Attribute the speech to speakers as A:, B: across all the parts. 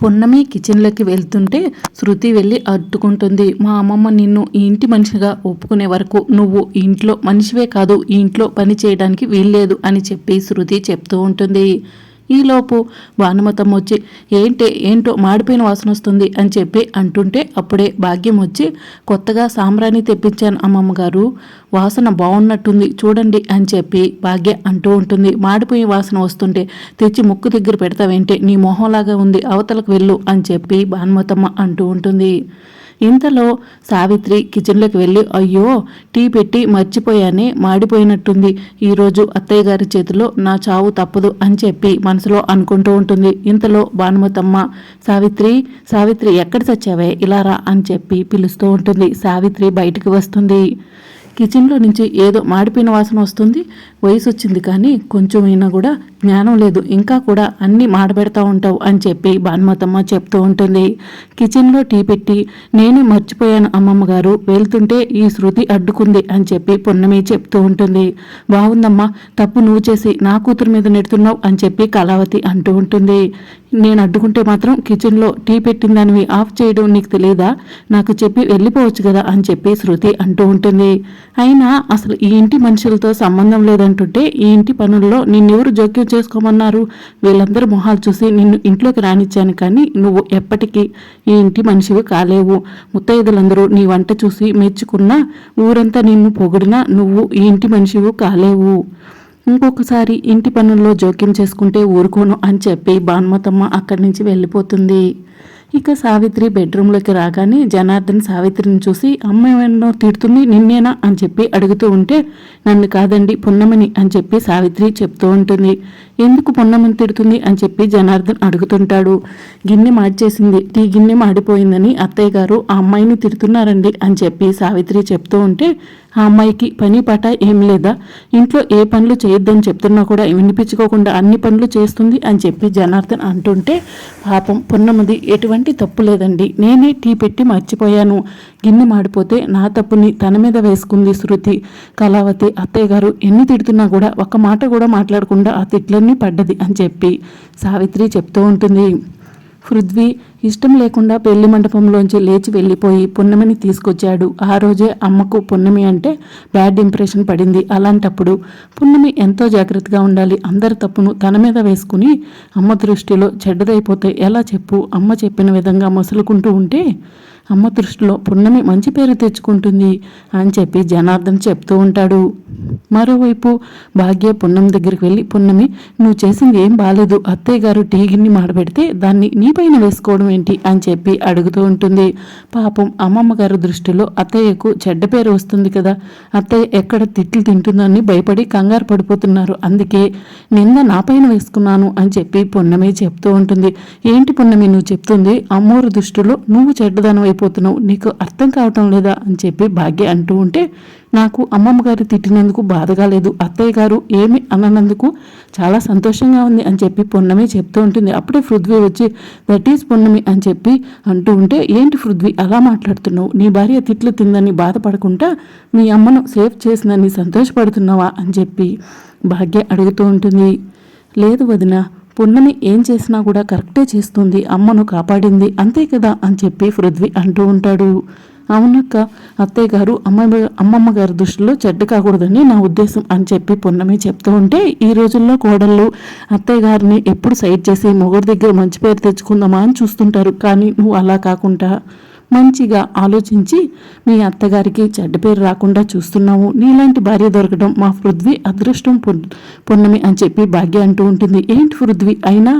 A: పొన్నమి కిచెన్లోకి వెళ్తుంటే శృతి వెళ్ళి అడ్డుకుంటుంది. మా అమ్మమ్మ నిన్ను ఇంటి మనిషిగా ఒప్పుకునే వరకు నువ్వు ఇంట్లో మనిషివే కాదు ఇంట్లో పని చేయడానికి వీల్లేదు అని చెప్పి శృతి చెప్తూ ఉంటుంది. ఈలోపు భానుమతమ్మ వచ్చి ఏంటి ఏంటో మాడిపోయిన వాసన వస్తుంది అని చెప్పి అంటుంటే అప్పుడే భాగ్యం వచ్చి కొత్తగా సాంబ్రాణి తెప్పించాను అమ్మమ్మ గారు వాసన బాగున్నట్టుంది చూడండి అని చెప్పి భాగ్య అంటూ ఉంటుంది. మాడిపోయి వాసన వస్తుంటే తెచ్చి ముక్కు దగ్గర పెడతావేంటే నీ మొహంలాగా ఉంది అవతలకు వెళ్ళు అని చెప్పి భానుమతమ్మ అంటూ ఉంటుంది. ఇంతలో సావిత్రి కిచెన్లోకి వెళ్ళి అయ్యో టీ పెట్టి మర్చిపోయానే మాడిపోయినట్టుంది. ఈరోజు అత్తయ్య గారి చేతిలో నా చావు తప్పదు అని చెప్పి మనసులో అనుకుంటూ ఉంటుంది. ఇంతలో భానుమతమ్మ సావిత్రి సావిత్రి ఎక్కడ చచ్చావే? ఇలా రా అని చెప్పి పిలుస్తూ ఉంటుంది. సావిత్రి బయటికి వస్తుంది. కిచెన్లో నుంచి ఏదో మాడిపోయిన వాసన వస్తుంది. వయసు వచ్చింది కానీ కొంచెం అయినా కూడా జ్ఞానం లేదు. ఇంకా కూడా అన్నీ మాడబెడతా ఉంటావు అని చెప్పి భానుమతమ్మ చెప్తూ ఉంటుంది. కిచెన్లో టీ పెట్టి నేనే మర్చిపోయాను అమ్మమ్మ గారు వెళ్తుంటే ఈ శృతి అడ్డుకుంది అని చెప్పి పొన్నమి చెప్తూ ఉంటుంది. బాగుందమ్మా తప్పు నువ్వు చేసి నా కూతురు మీద నెడుతున్నావు అని చెప్పి కళావతి అంటూ ఉంటుంది. నేను అడ్డుకుంటే మాత్రం కిచెన్లో టీ పెట్టిందానివి ఆఫ్ చేయడం నీకు తెలియదా? నాకు చెప్పి వెళ్ళిపోవచ్చు కదా అని చెప్పి శృతి అంటూ ఉంటుంది. అయినా అసలు ఈ ఇంటి మనుషులతో సంబంధం లేదంటుంటే ఈ ఇంటి పనుల్లో? నిన్నెవరు జోక్యం చేసుకోమన్నారు? వీళ్ళందరూ మొహాలు చూసి నిన్ను ఇంట్లోకి రానిచ్చాను కానీ నువ్వు ఎప్పటికీ ఈ ఇంటి మనిషివి కాలేవు. ముత్తైదులందరూ నీ వంట చూసి మెచ్చుకున్నా ఊరంతా నిన్ను పొగిడినా నువ్వు ఈ ఇంటి మనిషివి కాలేవు. ఇంకొకసారి ఇంటి పనుల్లో జోక్యం చేసుకుంటే ఊరుకోను అని చెప్పి భానుమతమ్మ అక్కడి నుంచి వెళ్ళిపోతుంది. ఇక సావిత్రి బెడ్రూమ్లోకి రాగానే జనార్దన్ సావిత్రిని చూసి అమ్మ ఏమన్నా తిడుతుంది నిన్నేనా? అని చెప్పి అడుగుతూ ఉంటే నన్ను కాదండి పున్నమని అని చెప్పి సావిత్రి చెప్తూ ఉంటుంది. ఎందుకు పున్నమని తిడుతుంది? అని చెప్పి జనార్దన్ అడుగుతుంటాడు. గిన్నె మార్చేసింది టీ గిన్నె మాడిపోయిందని అత్తయ్య గారు ఆ అమ్మాయిని తిడుతున్నారండి అని చెప్పి సావిత్రి చెప్తూ ఉంటే ఆ అమ్మాయికి పని పాట ఏం లేదా? ఇంట్లో ఏ పనులు చేయొద్దని చెప్తున్నా కూడా వినిపించుకోకుండా అన్ని పనులు చేస్తుంది అని చెప్పి జనార్దన్ అంటుంటే పాపం పున్నమది ఎటువంటి తప్పు లేదండి. నేనే టీ పెట్టి మర్చిపోయాను. గిన్నె మాడిపోతే నా తప్పుని తన మీద వేసుకుంది శృతి. కళావతి అత్తయ్య గారు ఎన్ని తిడుతున్నా కూడా ఒక్క మాట కూడా మాట్లాడకుండా ఆ తిట్లన్నీ పడ్డది అని చెప్పి సావిత్రి చెప్తూ ఉంటుంది. పృథ్వీ ఇష్టం లేకుండా పెళ్ళి మండపంలోంచి లేచి వెళ్ళిపోయి పున్నమిని తీసుకొచ్చాడు. ఆ రోజే అమ్మకు పున్నమి అంటే బ్యాడ్ ఇంప్రెషన్ పడింది. అలాంటప్పుడు పున్నమి ఎంతో జాగ్రత్తగా ఉండాలి. అందరి తప్పును తన మీద వేసుకుని అమ్మ దృష్టిలో చెడ్డదైపోతే ఎలా చెప్పు? అమ్మ చెప్పిన విధంగా మసులుకుంటూ ఉంటే అమ్మ దృష్టిలో పున్నమి మంచి పేరు తెచ్చుకుంటుంది అని చెప్పి జనార్దన్ చెప్తూ ఉంటాడు. మరోవైపు భాగ్య పున్నమి దగ్గరికి వెళ్ళి పున్నమి నువ్వు చేసింది ఏం బాలేదు. అత్తయ్య గారు టీ గిన్నె మాడబెడితే దాన్ని నీ పైన వేసుకోవడం ఏంటి అని చెప్పి అడుగుతూ ఉంటుంది. పాపం అమ్మమ్మ గారి దృష్టిలో అత్తయ్యకు చెడ్డ పేరు వస్తుంది కదా. అత్తయ్య ఎక్కడ తిట్లు తింటుందని భయపడి కంగారు పడిపోతున్నారు. అందుకే నిన్న నా పైన వేసుకున్నాను అని చెప్పి పున్నమి చెప్తూ ఉంటుంది. ఏంటి పున్నమి నువ్వు చెప్తుంది? అమ్మోరు దృష్టిలో నువ్వు చెడ్డదనం అయిపోతున్నావు నీకు అర్థం కావటం లేదా అని చెప్పి భాగ్య అంటూ ఉంటే నాకు అమ్మమ్మ గారు తిట్టినందుకు బాధగా లేదు. అత్తయ్య గారు ఏమి అన్నందుకు చాలా సంతోషంగా ఉంది అని చెప్పి పొన్నమి చెప్తూ ఉంటుంది. అప్పుడే పృథ్వీ వచ్చి దట్ ఈస్ పొన్నమి అని చెప్పి అంటూ ఉంటే ఏంటి పృథ్వీ అలా మాట్లాడుతున్నావు? నీ భార్య తిట్లు తిందని బాధపడకుండా మీ అమ్మను సేఫ్ చేసిందని సంతోషపడుతున్నావా? అని చెప్పి భాగ్య అడుగుతూ ఉంటుంది. లేదు వదిన పున్నమి ఏం చేసినా కూడా కరెక్టే చేస్తుంది. అమ్మను కాపాడింది అంతే కదా? అని చెప్పి పృథ్వీ అంటూ ఉంటాడు. అవునక్క. అత్తయ్య గారు అమ్మ అమ్మమ్మ గారి దృష్టిలో చెడ్డ కాకూడదని నా ఉద్దేశం అని చెప్పి పొన్నమి చెప్తూ ఉంటే ఈ రోజుల్లో కోడళ్ళు అత్తయ్య గారిని ఎప్పుడు సైడ్ చేసి మొగుడి దగ్గర మంచి పేరు తెచ్చుకుందామా అని చూస్తుంటారు. కానీ నువ్వు అలా కాకుండా మంచిగా ఆలోచించి మీ అత్తగారికి చెడ్డ పేరు రాకుండా చూస్తున్నావు. నీలాంటి భార్య దొరకడం మా పృథ్వీ అదృష్టం పున్నమి అని చెప్పి భాగ్య అంటూ ఉంటుంది. ఏంటి పృథ్వీ? అయినా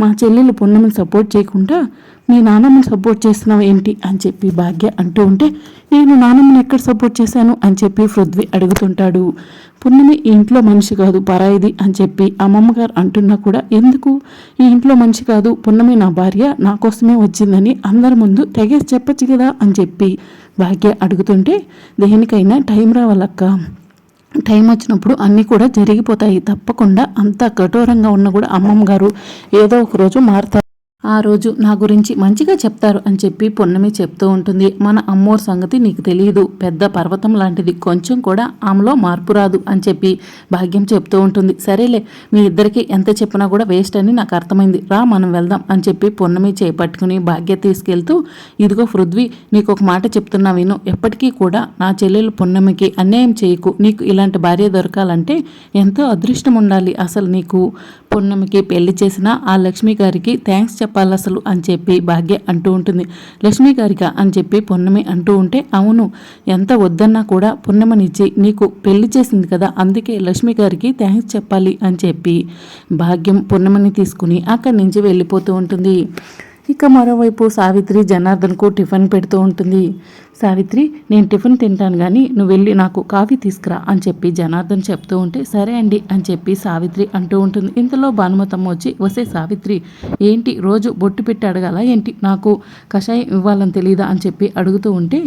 A: మా చెల్లెలు పున్నమిని సపోర్ట్ చేయకుండా మీ నాన్నమ్మని సపోర్ట్ చేస్తున్నావు ఏంటి? అని చెప్పి భాగ్య అంటూ ఉంటే నేను నానమ్మని ఎక్కడ సపోర్ట్ చేశాను? అని చెప్పి పృథ్వీ అడుగుతుంటాడు. పున్నమి ఈ ఇంట్లో మనిషి కాదు పరాయిది అని చెప్పి అమ్మమ్మ గారు అంటున్నా కూడా ఎందుకు? ఈ ఇంట్లో మనిషి కాదు పున్నమి నా భార్య నా కోసమే వచ్చిందని అందరి ముందు తెగేసి చెప్పచ్చు కదా అని చెప్పి భాగ్య అడుగుతుంటే దేనికైనా టైం రావాలక్క. టైం వచ్చినప్పుడు అన్నీ కూడా జరిగిపోతాయి. తప్పకుండా అంత కఠోరంగా ఉన్న కూడా అమ్మమ్మ గారు ఏదో ఒక రోజు మారుతారు. ఆ రోజు నా గురించి మంచిగా చెప్తారు అని చెప్పి పొన్నమి చెప్తూ ఉంటుంది. మన అమ్మోర్ సంగతి నీకు తెలియదు పెద్ద పర్వతం లాంటిది. కొంచెం కూడా ఆమెలో మార్పు రాదు అని చెప్పి భాగ్యం చెప్తూ ఉంటుంది. సరేలే మీ ఇద్దరికి ఎంత చెప్పినా కూడా వేస్ట్ అని నాకు అర్థమైంది. రా మనం వెళ్దాం అని చెప్పి పొన్నమి చేపట్టుకుని భాగ్య తీసుకెళ్తూ ఇదిగో పృథ్వీ నీకు ఒక మాట చెప్తున్నా విను. ఎప్పటికీ కూడా నా చెల్లెలు పొన్నమికి అన్యాయం చేయకు. నీకు ఇలాంటి భార్య దొరకాలంటే ఎంతో అదృష్టం ఉండాలి. అసలు నీకు పొన్నమికి పెళ్ళి చేసిన ఆ లక్ష్మి గారికి థ్యాంక్స్ చెప్పాలి అసలు అని చెప్పి భాగ్య అంటూ ఉంటుంది. లక్ష్మి గారిక అని చెప్పి పొన్నమి అంటూ ఉంటే అవును. ఎంత వద్దన్నా కూడా పున్నమనిచ్చి నీకు పెళ్ళి చేసింది కదా అందుకే లక్ష్మి గారికి థ్యాంక్స్ చెప్పాలి అని చెప్పి భాగ్యం పున్నమిని తీసుకుని అక్కడి నుంచి వెళ్ళిపోతూ ఉంటుంది ఇక మరోవైపు సావిత్రి జనార్దన్కు టిఫిన్ పెడుతూ ఉంటుంది సావిత్రి నేను టిఫిన్ తింటాను కానీ నువ్వు వెళ్ళి నాకు కాఫీ తీసుకురా అని చెప్పి జనార్దన్ చెప్తూ ఉంటే సరే అండి అని చెప్పి సావిత్రి అంటూ ఉంటుంది. ఇంతలో భానుమతమ్మ వచ్చి వసే సావిత్రి ఏంటి రోజు బొట్టు పెట్టి అడగాల ఏంటి? నాకు కషాయం ఇవ్వాలని తెలియదా అని చెప్పి అడుగుతూ ఉంటే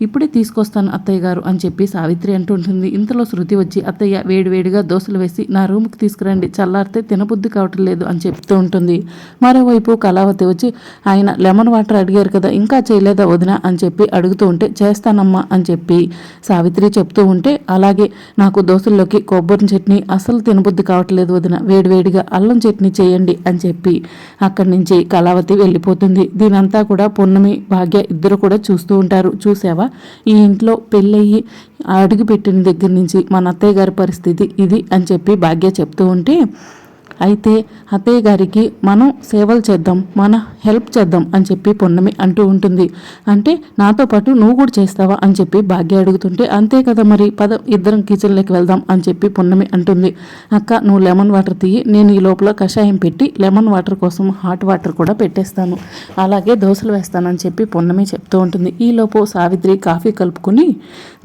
A: ఇప్పుడే తీసుకొస్తాను అత్తయ్య గారు అని చెప్పి సావిత్రి అంటూ ఉంటుంది. ఇంతలో శృతి వచ్చి అత్తయ్య వేడివేడిగా దోశలు వేసి నా రూమ్కి తీసుకురండి చల్లారితే తినబుద్ధి కావటం లేదు అని చెప్తూ ఉంటుంది. మరోవైపు కళావతి వచ్చి ఆయన లెమన్ వాటర్ అడిగారు కదా ఇంకా చేయలేదా వదిన? అని చెప్పి అడుగుతూ ఉంటే చేస్తానమ్మా అని చెప్పి సావిత్రి చెప్తూ ఉంటే అలాగే నాకు దోశల్లోకి కొబ్బరి చట్నీ అసలు తినబుద్ధి కావట్లేదు వదిన వేడివేడిగా అల్లం చట్నీ చేయండి అని చెప్పి అక్కడి నుంచి కళావతి వెళ్ళిపోతుంది. దీనంతా కూడా పున్నమి భాగ్య ఇద్దరు కూడా చూస్తూ ఉంటారు. చూసావా ఈ ఇంట్లో పెళ్ళయ్యి అడుగుపెట్టిన దగ్గర నుంచి మన అత్తయ్య గారి పరిస్థితి ఇది అని చెప్పి భాగ్య చెప్తూ ఉంటే అయితే అత్తయ్య గారికి మనం సేవలు చేద్దాం మన హెల్ప్ చేద్దాం అని చెప్పి పొన్నమి అంటూ ఉంటుంది. అంటే నాతో పాటు నువ్వు కూడా చేస్తావా అని చెప్పి భాగ్య అడుగుతుంటే అంతే కదా మరి పద ఇద్దరం కిచెన్లోకి వెళ్దాం అని చెప్పి పొన్నమి అంటుంది. అక్క నువ్వు లెమన్ వాటర్ తీయి నేను ఈ లోపల కషాయం పెట్టి లెమన్ వాటర్ కోసం హాట్ వాటర్ కూడా పెట్టేస్తాను. అలాగే దోశలు వేస్తానని చెప్పి పొన్నమి చెప్తూ ఉంటుంది. ఈలోపు సావిత్రి కాఫీ కలుపుకొని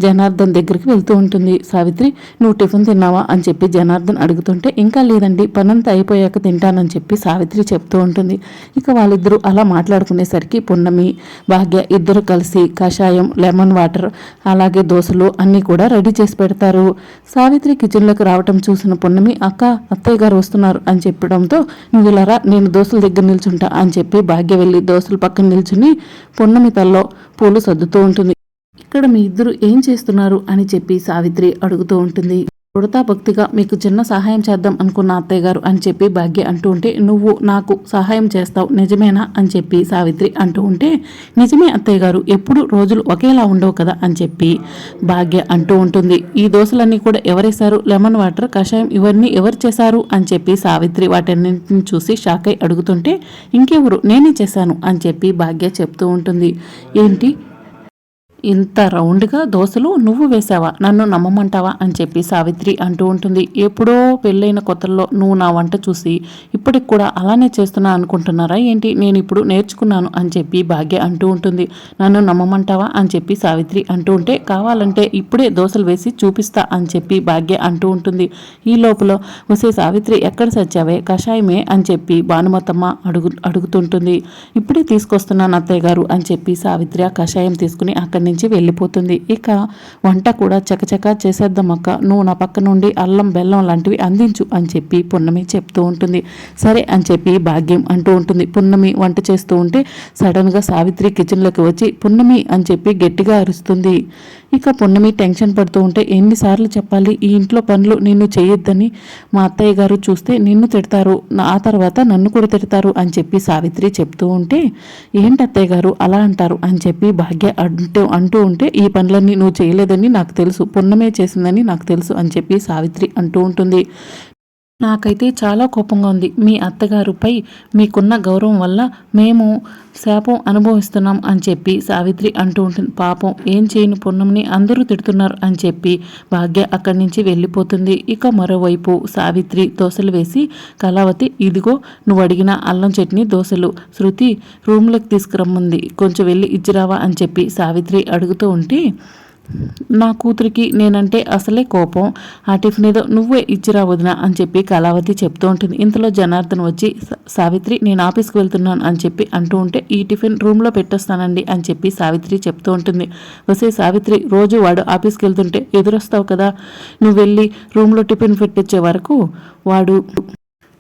A: జనార్దన్ దగ్గరికి వెళ్తూ ఉంటుంది. సావిత్రి నువ్వు టిఫిన్ తిన్నావా అని చెప్పి జనార్దన్ అడుగుతుంటే ఇంకా లేదండి పనంతా అయిపోయాక తింటానని చెప్పి సావిత్రి చెప్తూ ఉంటుంది. ఇక వాళ్ళిద్దరూ అలా మాట్లాడుకునేసరికి పున్నమి భాగ్య ఇద్దరు కలిసి కషాయం లెమన్ వాటర్ అలాగే దోశలు అన్నీ కూడా రెడీ చేసి పెడతారు. సావిత్రి కిచెన్లోకి రావటం చూసిన పున్నమి అక్క అత్తయ్య గారు వస్తున్నారు అని చెప్పడంతో నువ్వు ఇలా నేను దోశల దగ్గర నిల్చుంటా అని చెప్పి భాగ్య వెళ్ళి దోశల పక్కన నిల్చుని పున్నమి తల్లో పూలు సర్దుతూ ఉంటుంది. ఇక్కడ మీ ఇద్దరు ఏం చేస్తున్నారు అని చెప్పి సావిత్రి అడుగుతూ ఉంటుంది. ఉడతా భక్తిగా మీకు చిన్న సహాయం చేద్దాం అనుకున్న అత్తయ్య గారు అని చెప్పి భాగ్య అంటూ ఉంటే నువ్వు నాకు సహాయం చేస్తావు నిజమేనా? అని చెప్పి సావిత్రి అంటూ ఉంటే నిజమే అత్తయ్య గారు ఎప్పుడు రోజులు ఒకేలా ఉండవు కదా? అని చెప్పి భాగ్య అంటూ ఉంటుంది. ఈ దోశలన్నీ కూడా ఎవరేశారు లెమన్ వాటర్ కషాయం ఇవన్నీ ఎవరు చేశారు? అని చెప్పి సావిత్రి వాటన్నింటిని చూసి షాక్ అయి అడుగుతుంటే ఇంకెవరు? నేనే చేశాను అని చెప్పి భాగ్య చెప్తూ ఉంటుంది. ఏంటి? ఇంత రౌండ్గా దోశలు నువ్వు వేసావా? నన్ను నమ్మమంటావా? అని చెప్పి సావిత్రి అంటూ ఉంటుంది. ఎప్పుడో పెళ్ళైన కొత్తల్లో నువ్వు నా వంట చూసి ఇప్పటికి కూడా అలానే చేస్తున్నా అనుకుంటున్నారా ఏంటి? నేను ఇప్పుడు నేర్చుకున్నాను అని చెప్పి భాగ్య అంటూ ఉంటుంది. నన్ను నమ్మమంటావా? అని చెప్పి సావిత్రి అంటూ ఉంటే కావాలంటే ఇప్పుడే దోశలు వేసి చూపిస్తా అని చెప్పి భాగ్య అంటూ ఉంటుంది. ఈ లోపల వసే సావిత్రి ఎక్కడ సచ్చావే? కషాయమే? అని చెప్పి భానుమతమ్మ అడుగు అడుగుతుంటుంది. ఇప్పుడే తీసుకొస్తున్నాను అత్తయ్య గారు అని చెప్పి సావిత్రి ఆ కషాయం తీసుకుని అక్కడి నుంచి వెళ్ళిపోతుంది. ఇక వంట కూడా చకచక చేసేద్దాం అక్క. నువ్వు నా పక్క నుండి అల్లం బెల్లం లాంటివి అందించు అని చెప్పి పున్నమి చెప్తూ ఉంటుంది. సరే అని చెప్పి భాగ్యం అంటూ ఉంటుంది. పున్నమి వంట చేస్తూ ఉంటే సడన్గా సావిత్రి కిచెన్లోకి వచ్చి పున్నమి అని చెప్పి గట్టిగా అరుస్తుంది. ఇక పున్నమి టెన్షన్ పడుతూ ఉంటే ఎన్నిసార్లు చెప్పాలి ఈ ఇంట్లో పనులు నిన్ను చేయొద్దని మా అత్తయ్య గారు చూస్తే నిన్ను తిడతారు నా- ఆ తర్వాత నన్ను కూడా తిడతారు అని చెప్పి సావిత్రి చెప్తూ ఉంటే ఏంటి అత్తయ్య గారు అలా అంటారు? అని చెప్పి భాగ్య అంటూ అంటూ ఉంటే ఈ పనులన్నీ నువ్వు చేయలేదని నాకు తెలుసు పున్నమే చేసిందని నాకు తెలుసు అని చెప్పి సావిత్రి అంటూ ఉంటుంది. నాకైతే చాలా కోపంగా ఉంది. మీ అత్తగారుపై మీకున్న గౌరవం వల్ల మేము శాపం అనుభవిస్తున్నాం అని చెప్పి సావిత్రి అంటూ ఉంటుంది. పాపం ఏం చేయని పుణ్యంని అందరూ తిడుతున్నారు అని చెప్పి భాగ్య అక్కడి నుంచి వెళ్ళిపోతుంది. ఇక మరోవైపు సావిత్రి దోశలు వేసి కళావతి ఇదిగో నువ్వు అడిగిన అల్లం చట్నీ దోశలు శృతి రూమ్లోకి తీసుకురమ్మంది. కొంచెం వెళ్ళి ఇచ్చిరావా అని చెప్పి సావిత్రి అడుగుతూ ఉంటే నా కూతురికి నేనంటే అసలే కోపం. ఆ టిఫిన్ ఏదో నువ్వే ఇచ్చిరా వదిన అని చెప్పి కళావతి చెప్తూ ఉంటుంది. ఇంతలో జనార్దన్ వచ్చి సావిత్రి నేను ఆఫీస్కి వెళ్తున్నాను అని చెప్పి అంటూ ఉంటే ఈ టిఫిన్ రూమ్లో పెట్టేస్తానండి అని చెప్పి సావిత్రి చెప్తూ ఉంటుంది. వసే సావిత్రి రోజు వాడు ఆఫీస్కి వెళ్తుంటే ఎదురొస్తావు కదా నువ్వు వెళ్ళి రూమ్లో టిఫిన్ పెట్టించే వరకు వాడు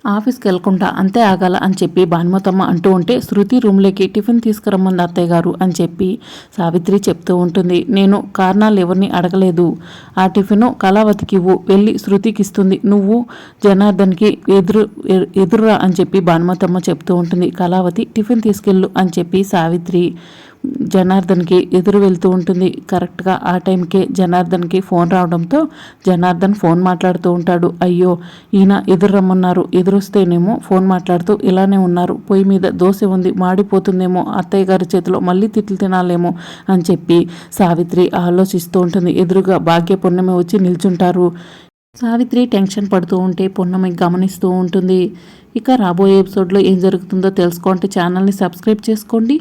A: ఆఫీస్కి వెళ్ళకుండా అంతే ఆగాల అని చెప్పి భానుమతమ్మ అంటూ ఉంటే శృతి రూమ్లోకి టిఫిన్ తీసుకురమ్మంది అత్తయ్య గారు అని చెప్పి సావిత్రి చెప్తూ ఉంటుంది. నేను కారణాలు ఎవరిని అడగలేదు. ఆ టిఫిను కళావతికి ఇవ్వు. వెళ్ళి శృతికి ఇస్తుంది. నువ్వు జనార్దన్కి ఎదురు ఎదురురా అని చెప్పి భానుమతమ్మ చెప్తూ ఉంటుంది. కళావతి టిఫిన్ తీసుకెళ్ళు అని చెప్పి సావిత్రి జనార్దన్కి ఎదురు వెళ్తూ ఉంటుంది. కరెక్ట్గా ఆ టైంకే జనార్దన్కి ఫోన్ రావడంతో జనార్దన్ ఫోన్ మాట్లాడుతూ ఉంటాడు. అయ్యో ఈయన ఎదురు రమ్మన్నారు. ఎదురొస్తేనేమో ఫోన్ మాట్లాడుతూ ఇలానే ఉన్నారు. పొయ్యి మీద దోశ ఉంది మాడిపోతుందేమో అత్తయ్య గారి చేతిలో మళ్ళీ తిట్లు తినాలేమో అని చెప్పి సావిత్రి ఆలోచిస్తూ ఉంటుంది. ఎదురుగా భాగ్య పున్నమి వచ్చి నిల్చుంటారు. సావిత్రి టెన్షన్ పడుతూ ఉంటే పున్నమి గమనిస్తూ ఉంటుంది. ఇక రాబోయే ఎపిసోడ్లో ఏం జరుగుతుందో తెలుసుకోండి ఛానల్ని సబ్స్క్రైబ్ చేసుకోండి.